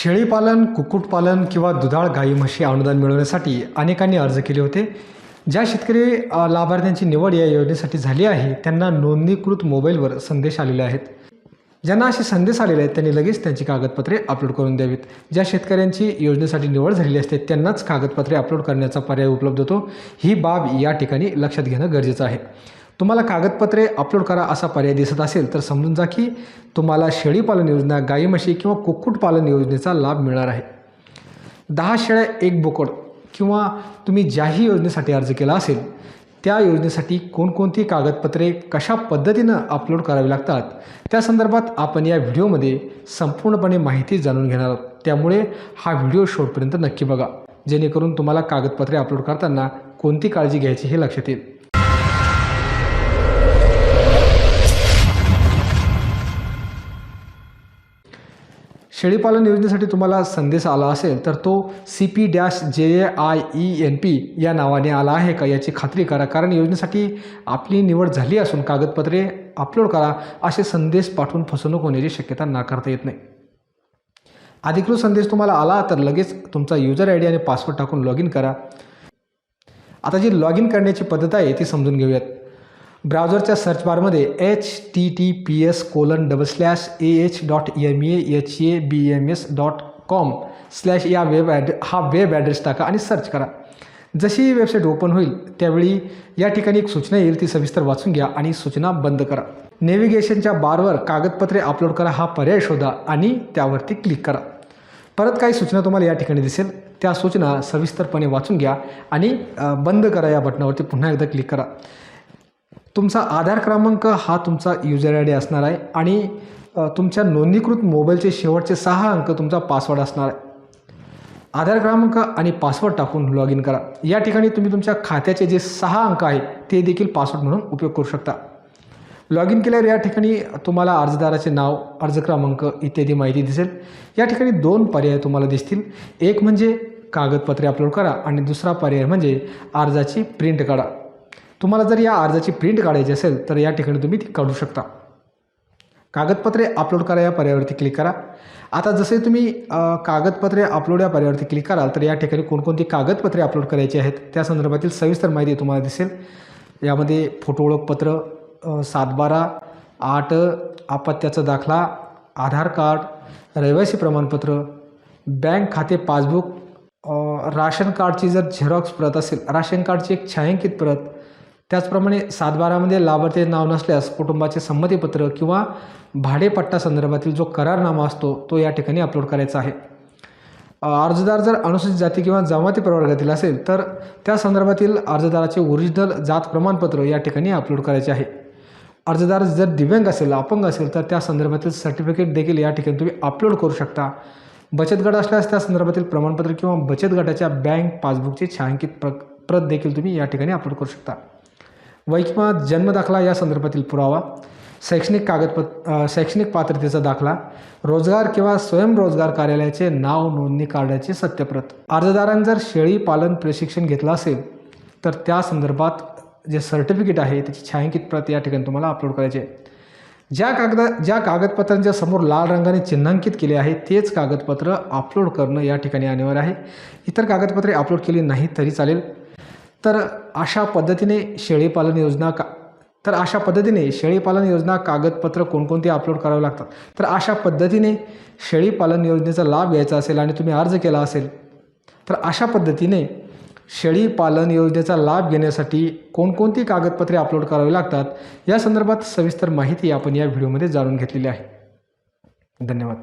शेळीपालन कुक्कुटपालन किंवा दुधाळ गाई म्हशी अनुदान मिळवण्यासाठी अनेकांनी अर्ज केले होते. ज्या शेतकरी लाभार्थ्यांची निवड या योजनेसाठी झाली आहे त्यांना नोंदणीकृत मोबाईलवर संदेश आलेले आहेत. ज्यांना असे संदेश आलेले आहेत त्यांनी लगेच त्यांची कागदपत्रे अपलोड करून द्यावीत. ज्या शेतकऱ्यांची योजनेसाठी निवड झालेली असते त्यांनाच कागदपत्रे अपलोड करण्याचा पर्याय उपलब्ध होतो. ही बाब या ठिकाणी लक्षात घेणं गरजेचं आहे. तुम्हाला कागदपत्रे अपलोड करा असा पर्याय दिसत असेल तर समजून जा की तुम्हाला शेळीपालन योजना गाई म्हशी किंवा कुक्कुटपालन योजनेचा लाभ मिळणार आहे. दहा शेळ्या एक बोकड किंवा तुम्ही ज्याही योजनेसाठी अर्ज केला असेल त्या योजनेसाठी कोणकोणती कागदपत्रे कशा पद्धतीनं अपलोड करावी लागतात त्या संदर्भात आपण या व्हिडिओमध्ये संपूर्णपणे माहिती जाणून घेणार आहोत. त्यामुळे हा व्हिडिओ शेवटपर्यंत नक्की बघा. जेणेकरून तुम्हाला कागदपत्रे अपलोड करताना कोणती काळजी घ्यायची हे लक्षात येईल. शेळीपालन योजनेसाठी तुम्हाला संदेश आला असेल तर तो C P dash J A I E N P या नावाने आला आहे का याची खात्री करा. कारण योजनेसाठी आपली निवड झाली असून कागदपत्रे अपलोड करा असे संदेश पाठवून फसवणूक होण्याची शक्यता नाकारता येत नाही. अधिकृत संदेश तुम्हाला आला तर लगेच तुमचा युजर आय डी आणि पासवर्ड टाकून लॉग इन करा. आता जी लॉग इन करण्याची पद्धत आहे ती समजून घेऊयात. ब्राउझरच्या सर्च बारमध्ये H T T P S colon double slash A H dot M A H A B M S dot com slash या वेब ॲड हा वेब ॲड्रेस टाका आणि सर्च करा. जशी वेबसाईट ओपन होईल त्यावेळी या ठिकाणी एक सूचना येईल ती सविस्तर वाचून घ्या आणि सूचना बंद करा. नेव्हिगेशनच्या बारवर कागदपत्रे अपलोड करा हा पर्याय शोधा आणि त्यावरती क्लिक करा. परत काही सूचना तुम्हाला या ठिकाणी दिसेल त्या सूचना सविस्तरपणे वाचून घ्या आणि बंद करा या बटनावरती पुन्हा एकदा क्लिक करा. तुमचा आधार क्रमांक हा तुमचा युजर आय डी असणार आहे आणि तुमच्या नोंदणीकृत मोबाईलचे शेवटचे सहा अंक तुमचा पासवर्ड असणार आहे. आधार क्रमांक आणि पासवर्ड टाकून लॉग इन करा. या ठिकाणी तुम्ही तुमच्या खात्याचे जे सहा अंक आहेत ते देखील पासवर्ड म्हणून उपयोग करू शकता. लॉग इन केल्यावर या ठिकाणी तुम्हाला अर्जदाराचे नाव अर्ज क्रमांक इत्यादी माहिती दिसेल. या ठिकाणी दोन पर्याय तुम्हाला दिसतील. एक म्हणजे कागदपत्रे अपलोड करा आणि दुसरा पर्याय म्हणजे अर्जाची प्रिंट काढा. तुम्हाला जर या अर्जाची प्रिंट काढायची असेल तर या ठिकाणी तुम्ही ती काढू शकता. कागदपत्रे अपलोड करा या पर्यायावरती क्लिक करा. आता जसे तुम्ही कागदपत्रे अपलोड या पर्यायावरती क्लिक कराल तर या ठिकाणी कोणकोणती कागदपत्रे अपलोड करायची आहेत त्या संदर्भातील सविस्तर माहिती तुम्हाला दिसेल. यामध्ये फोटो ओळखपत्र सातबारा आठ अपत्याचा दाखला आधार कार्ड रहिवासी प्रमाणपत्र बँक खाते पासबुक राशन कार्डची जर झेरॉक्स प्रत असेल राशन कार्डची एक छायांकित प्रत त्याचप्रमाणे सातबारामध्ये लाभार्थी नाव नसल्यास कुटुंबाचे संमतीपत्र किंवा भाडेपट्टा संदर्भातील जो करारनामा असतो तो या ठिकाणी अपलोड करायचा आहे. अर्जदार जर अनुसूचित जाती किंवा जमाती प्रवर्गातील असेल तर त्या संदर्भातील अर्जदाराचे ओरिजिनल जात प्रमाणपत्र या ठिकाणी अपलोड करायचे आहे. अर्जदार जर दिव्यांग असेल अपंग असेल तर त्या संदर्भातील सर्टिफिकेट देखील या ठिकाणी तुम्ही अपलोड करू शकता. बचत गट असल्यास त्या संदर्भातील प्रमाणपत्र किंवा बचत गटाच्या बँक पासबुकची छायांकित प्र प्रत देखील तुम्ही या ठिकाणी अपलोड करू शकता. वय किंवा या संदर्भातील पुरावा शैक्षणिक कागदपत्र शैक्षणिक पात्रतेचा दाखला रोजगार किंवा स्वयंरोजगार कार्यालयाचे नाव नोंदणी कार्डाची सत्यप्रत. अर्जदारांनी जर शेळी पालन प्रशिक्षण घेतलं असेल तर त्या संदर्भात जे सर्टिफिकेट आहे त्याची छायांकित प्रत या ठिकाणी तुम्हाला अपलोड करायचे आहे. ज्या कागदा ज्या कागदपत्रांच्या समोर लाल रंगाने चिन्हांकित केले आहे तेच कागदपत्र अपलोड करणं या ठिकाणी अनिवार्य आहे. इतर कागदपत्रे अपलोड केली नाही तरी चालेल. तर अशा पद्धतीने शेळीपालन योजना का तर अशा पद्धतीने शेळीपालन योजना कागदपत्र कोणकोणती अपलोड करावे लागतात? तर अशा पद्धतीने शेळीपालन योजनेचा लाभ घ्यायचा असेल आणि तुम्ही अर्ज केला असेल तर अशा पद्धतीने शेळीपालन योजनेचा लाभ घेण्यासाठी कोणकोणती कागदपत्रे अपलोड करावी लागतात? या संदर्भात सविस्तर माहिती आपण या व्हिडिओमध्ये जाणून घेतलेली आहे. धन्यवाद.